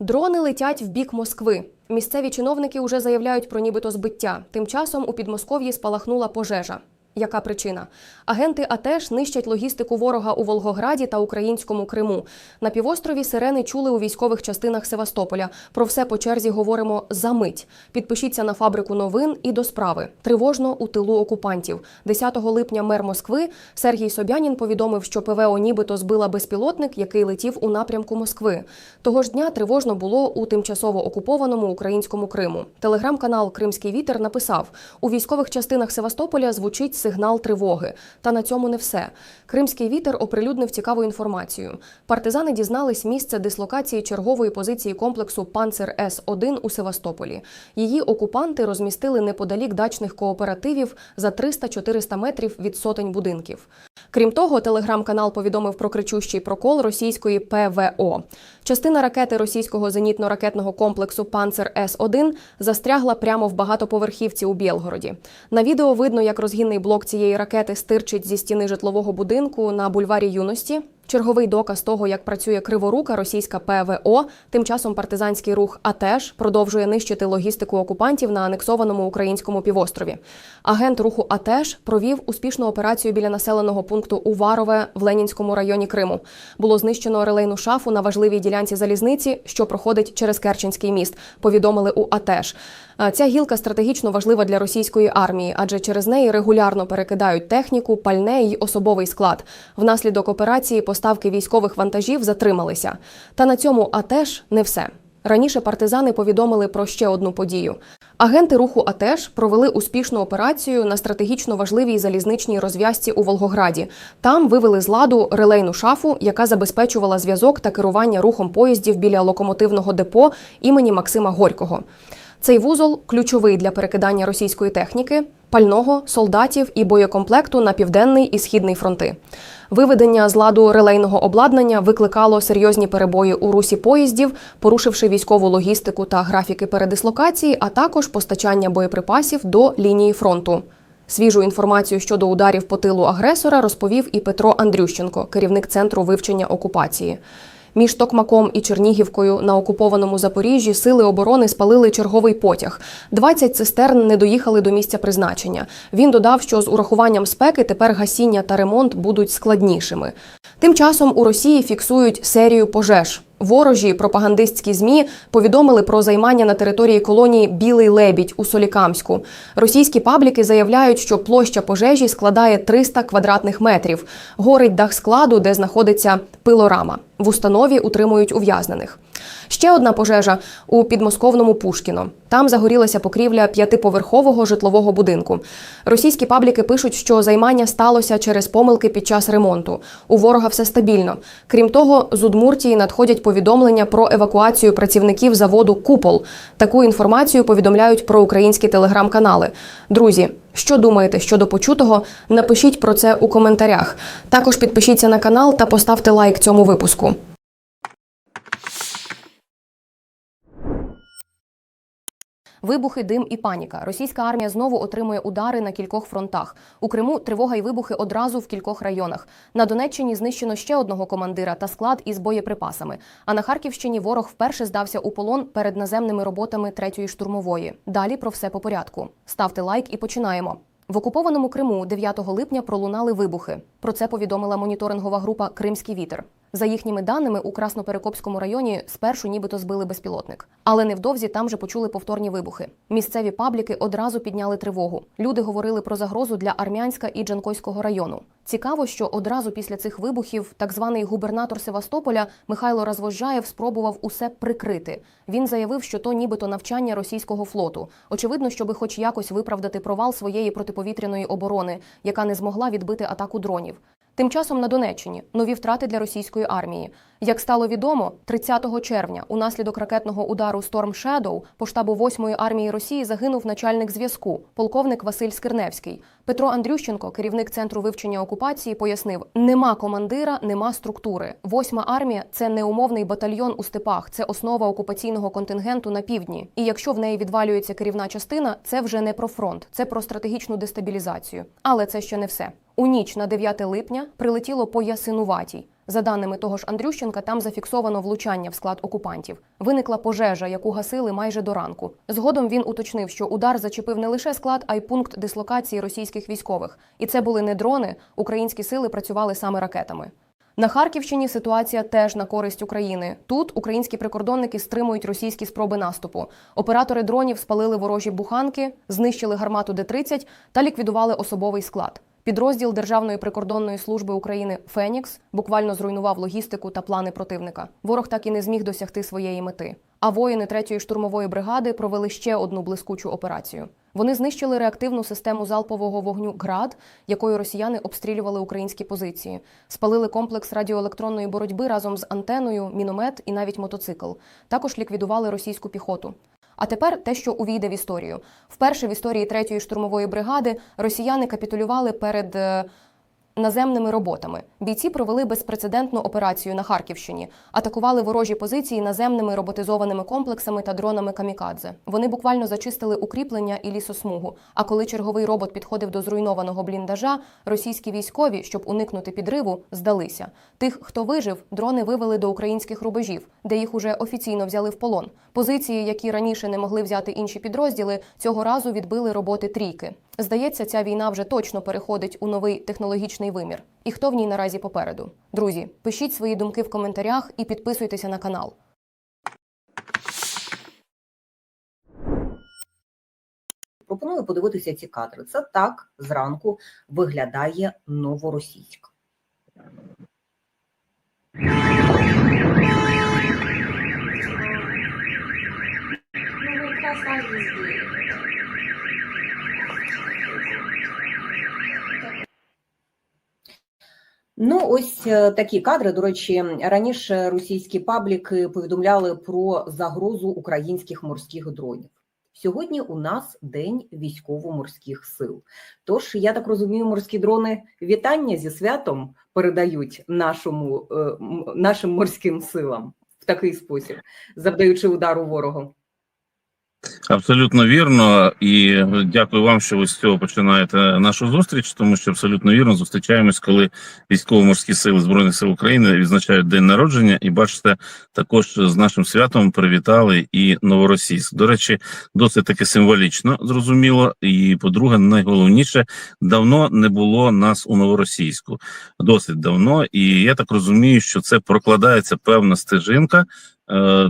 Дрони летять в бік Москви. Місцеві чиновники вже заявляють про нібито збиття. Тим часом у Підмосков'ї спалахнула пожежа. Яка причина? Агенти АТЕШ нищать логістику ворога у Волгограді та українському Криму. На півострові сирени чули у військових частинах Севастополя. Про все по черзі говоримо за мить. Підпишіться на фабрику новин і до справи. Тривожно у тилу окупантів. 10 липня мер Москви Сергій Собянін повідомив, що ПВО нібито збила безпілотник, який летів у напрямку Москви. Того ж дня тривожно було у тимчасово окупованому українському Криму. Телеграм-канал Кримський вітер написав: у військових частинах Севастополя звучить сигнал тривоги. Та на цьому не все. Кримський вітер оприлюднив цікаву інформацію. Партизани дізнались місце дислокації чергової позиції комплексу Панцер С 1 у Севастополі. Її окупанти розмістили неподалік дачних кооперативів за 300-400 метрів від сотень будинків. Крім того, телеграм-канал повідомив про кричущий прокол російської ПВО. Частина ракети російського зенітно-ракетного комплексу Панцер С 1 застрягла прямо в багатоповерхівці у Білгороді. На відео видно, як розгінний блок цієї ракети стирчить зі стіни житлового будинку на бульварі юності. Черговий доказ того, як працює криворука російська ПВО. Тим часом партизанський рух АТЕШ продовжує нищити логістику окупантів на анексованому українському півострові. Агент руху АТЕШ провів успішну операцію біля населеного пункту Уварове в Ленінському районі Криму. Було знищено релейну шафу на важливій ділянці залізниці, що проходить через Керченський міст. Повідомили у АТЕШ. Ця гілка стратегічно важлива для російської армії, адже через неї регулярно перекидають техніку, пальне й особовий склад. Внаслідок операції поставки військових вантажів затрималися. Та на цьому АТЕШ не все. Раніше партизани повідомили про ще одну подію. Агенти руху АТЕШ провели успішну операцію на стратегічно важливій залізничній розв'язці у Волгограді. Там вивели з ладу релейну шафу, яка забезпечувала зв'язок та керування рухом поїздів біля локомотивного депо імені Максима Горького. Цей вузол ключовий для перекидання російської техніки, пального, солдатів і боєкомплекту на південний і східний фронти. Виведення з ладу релейного обладнання викликало серйозні перебої у русі поїздів, порушивши військову логістику та графіки передислокації, а також постачання боєприпасів до лінії фронту. Свіжу інформацію щодо ударів по тилу агресора розповів і Петро Андрющенко, керівник центру вивчення окупації. Між Токмаком і Чернігівкою на окупованому Запоріжжі сили оборони спалили черговий потяг. 20 цистерн не доїхали до місця призначення. Він додав, що з урахуванням спеки тепер гасіння та ремонт будуть складнішими. Тим часом у Росії фіксують серію пожеж. Ворожі пропагандистські змі повідомили про займання на території колонії Білий лебідь у Солікамську. Російські пабліки заявляють, що площа пожежі складає 300 квадратних метрів. Горить дах складу, де знаходиться пилорама. В установі утримують ув'язнених. Ще одна пожежа у підмосковному Пушкіно. Там загорілася покрівля п'ятиповерхового житлового будинку. Російські пабліки пишуть, що займання сталося через помилки під час ремонту. У ворога все стабільно. Крім того, з Удмуртії надходять повідомлення про евакуацію працівників заводу Купол. Таку інформацію повідомляють про українські телеграм-канали. Друзі, що думаєте щодо почутого? Напишіть про це у коментарях. Також підпишіться на канал та поставте лайк цьому випуску. Вибухи, дим і паніка. Російська армія знову отримує удари на кількох фронтах. У Криму тривога і вибухи одразу в кількох районах. На Донеччині знищено ще одного командира та склад із боєприпасами. А на Харківщині ворог вперше здався у полон перед наземними роботами третьої штурмової. Далі про все по порядку. Ставте лайк і починаємо. В окупованому Криму 9 липня пролунали вибухи. Про це повідомила моніторингова група Кримський вітер. За їхніми даними, у Красноперекопському районі спершу нібито збили безпілотник, але невдовзі там же почули повторні вибухи. Місцеві пабліки одразу підняли тривогу. Люди говорили про загрозу для Армянська і Джанкойського району. Цікаво, що одразу після цих вибухів так званий губернатор Севастополя Михайло Розвожаєв спробував усе прикрити. Він заявив, що то нібито навчання російського флоту. Очевидно, щоби хоч якось виправдати провал своєї протиповітряної оборони, яка не змогла відбити атаку дронів. Тим часом на Донеччині нові втрати для російської армії. Як стало відомо, 30 червня унаслідок ракетного удару Storm Shadow по штабу 8-ї армії Росії загинув начальник зв'язку, полковник Василь Скирневський. Петро Андрющенко, керівник центру вивчення окупації, пояснив: нема командира, нема структури. Восьма армія це неумовний батальйон у степах, це основа окупаційного контингенту на півдні. І якщо в неї відвалюється керівна частина, це вже не про фронт, це про стратегічну дестабілізацію. Але це ще не все. У ніч на 9 липня прилетіло по Ясинуватій. За даними того ж Андрющенка, там зафіксовано влучання в склад окупантів. Виникла пожежа, яку гасили майже до ранку. Згодом він уточнив, що удар зачепив не лише склад, а й пункт дислокації російських військових. І це були не дрони. Українські сили працювали саме ракетами. На Харківщині ситуація теж на користь України. Тут українські прикордонники стримують російські спроби наступу. Оператори дронів спалили ворожі буханки, знищили гармату Д-30 та ліквідували особовий склад. Підрозділ Державної прикордонної служби України Фенікс буквально зруйнував логістику та плани противника. Ворог так і не зміг досягти своєї мети. А воїни 3-ї штурмової бригади провели ще одну блискучу операцію. Вони знищили реактивну систему залпового вогню ГРАД, якою росіяни обстрілювали українські позиції, спалили комплекс радіоелектронної боротьби разом з антеною, міномет і навіть мотоцикл. Також ліквідували російську піхоту. А тепер те, що увійде в історію. Вперше в історії 3-ї штурмової бригади росіяни капітулювали перед е, наземними роботами. Бійці провели безпрецедентну операцію на Харківщині, атакували ворожі позиції наземними роботизованими комплексами та дронами камікадзе. Вони буквально зачистили укріплення і лісосмугу. А коли черговий робот підходив до зруйнованого бліндажа, російські військові, щоб уникнути підриву, здалися. Тих, хто вижив, дрони вивели до українських рубежів, де їх уже офіційно взяли в полон. Позиції, які раніше не могли взяти інші підрозділи, цього разу відбили роботи трійки. Здається, ця війна вже точно переходить у новий технологічний вимір. І хто в ній наразі попереду? Друзі, пишіть свої думки в коментарях і підписуйтеся на канал. Пропоную подивитися ці кадри. Це так зранку виглядає новоросійськ. Ну, Ну, ось е, такі кадри. До речі, раніше російські пабліки повідомляли про загрозу українських морських дронів. Сьогодні у нас день військово-морських сил. Тож, я так розумію, морські дрони вітання зі святом передають нашому, е, нашим морським силам в такий спосіб, завдаючи удару ворогу. Абсолютно вірно, і дякую вам, що ви з цього починаєте нашу зустріч, тому що абсолютно вірно зустрічаємось, коли військово-морські сили збройних сил України відзначають день народження, і бачите, також з нашим святом привітали і новоросійськ. До речі, досить таки символічно зрозуміло. І по-друге, найголовніше, давно не було нас у новоросійську, досить давно. І я так розумію, що це прокладається певна стежинка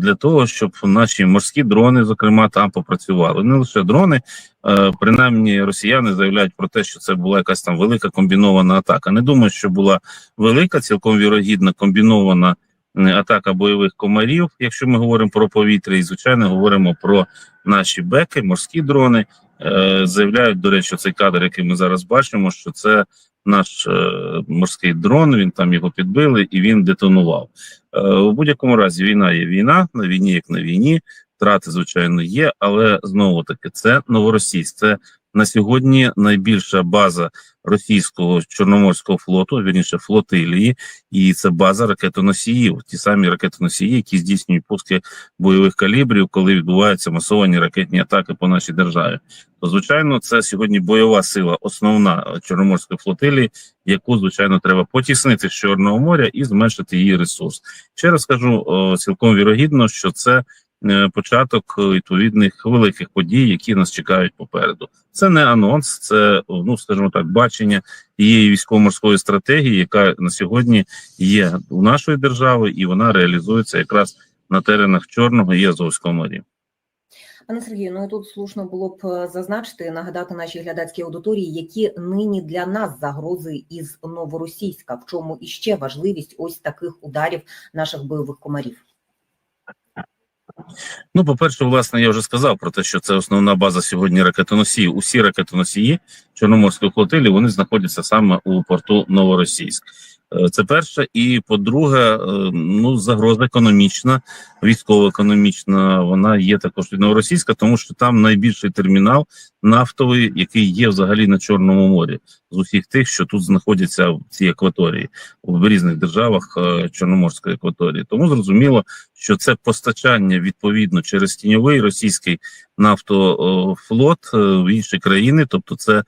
для того, щоб наші морські дрони, зокрема, там попрацювали. Не лише дрони, е, принаймні росіяни заявляють про те, що це була якась там велика комбінована атака. Не думаю, що була велика, цілком вірогідна комбінована е, атака бойових комарів, якщо ми говоримо про повітря, і звичайно говоримо про наші беки, морські дрони. Е, Заявляють, до речі, цей кадр, який ми зараз бачимо, що це наш е, морський дрон. Він там його підбили і він детонував. Е, У будь-якому разі війна є війна, на війні як на війні. Втрати, звичайно, є, але знову таки це новоросійськ. Це на сьогодні найбільша база російського чорноморського флоту, вірніше флотилії, і це база ракетоносіїв. Ті самі ракетоносії, які здійснюють пуски бойових калібрів, коли відбуваються масовані ракетні атаки по нашій державі. То звичайно, це сьогодні бойова сила, основна чорноморської флотилії, яку звичайно треба потіснити з Чорного моря і зменшити її ресурс. Ще раз кажу, цілком вірогідно, що це початок е, відповідних великих подій, які нас чекають попереду. Це не анонс, це ну скажімо так, бачення тієї військово-морської стратегії, яка на сьогодні є у нашої держави, і вона реалізується якраз на теренах Чорного і Азовського моря. Пане Сергію, ну тут слушно було б е, зазначити, нагадати нашій глядацькій аудиторії, які нині для нас загрози із новоросійська, в чому іще важливість ось таких ударів наших бойових комарів. Ну, по-перше, власне, я вже сказав про те, що це основна база сьогодні ракетоносіїв. Усі ракетоносії Чорноморської флотилі вони знаходяться саме у порту Новоросійськ. Е, Це перше. І по-друге, е, ну загроза економічна, військово-економічна, вона є також новоросійська, тому що там найбільший термінал нафтовий, який є взагалі на Чорному морі, з усіх тих, що тут знаходяться в цій акваторії, в різних державах е, Чорноморської акваторії. Тому зрозуміло, що це постачання відповідно через тіньовий російський нафтофлот в інші країни, тобто це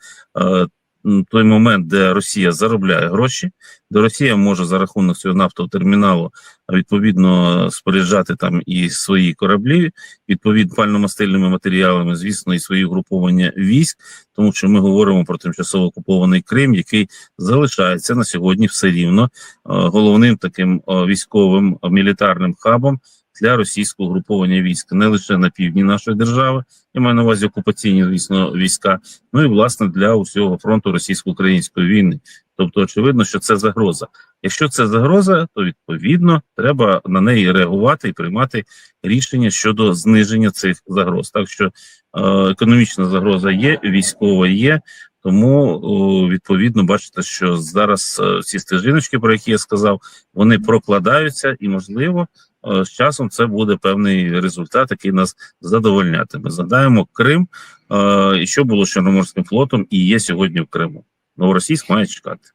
той момент, де Росія заробляє гроші, де Росія може за рахунок цього нафтового терміналу відповідно споряджати там і свої кораблі, відповідно пальномастильними матеріалами, звісно, і свої угруповання військ, тому що ми говоримо про тимчасово окупований Крим, який залишається на сьогодні все рівно е, головним таким е, військовим е, мілітарним хабом для російського угруповання військ не лише на півдні нашої держави, я маю на увазі окупаційні, звісно, війська, ну і власне для усього фронту російсько-української війни. Тобто, очевидно, що це загроза. Якщо це загроза, то відповідно треба на неї реагувати і приймати рішення щодо зниження цих загроз. Так що е, економічна загроза є, військова є. Тому відповідно бачите, що зараз е, ці стежиночки, про які я сказав, вони прокладаються, і можливо, е, з часом це буде певний результат, який нас задовольнятиме. Згадаємо Крим, е, і що було з Чорноморським флотом, і є сьогодні в Криму. Новоросійськ має чекати.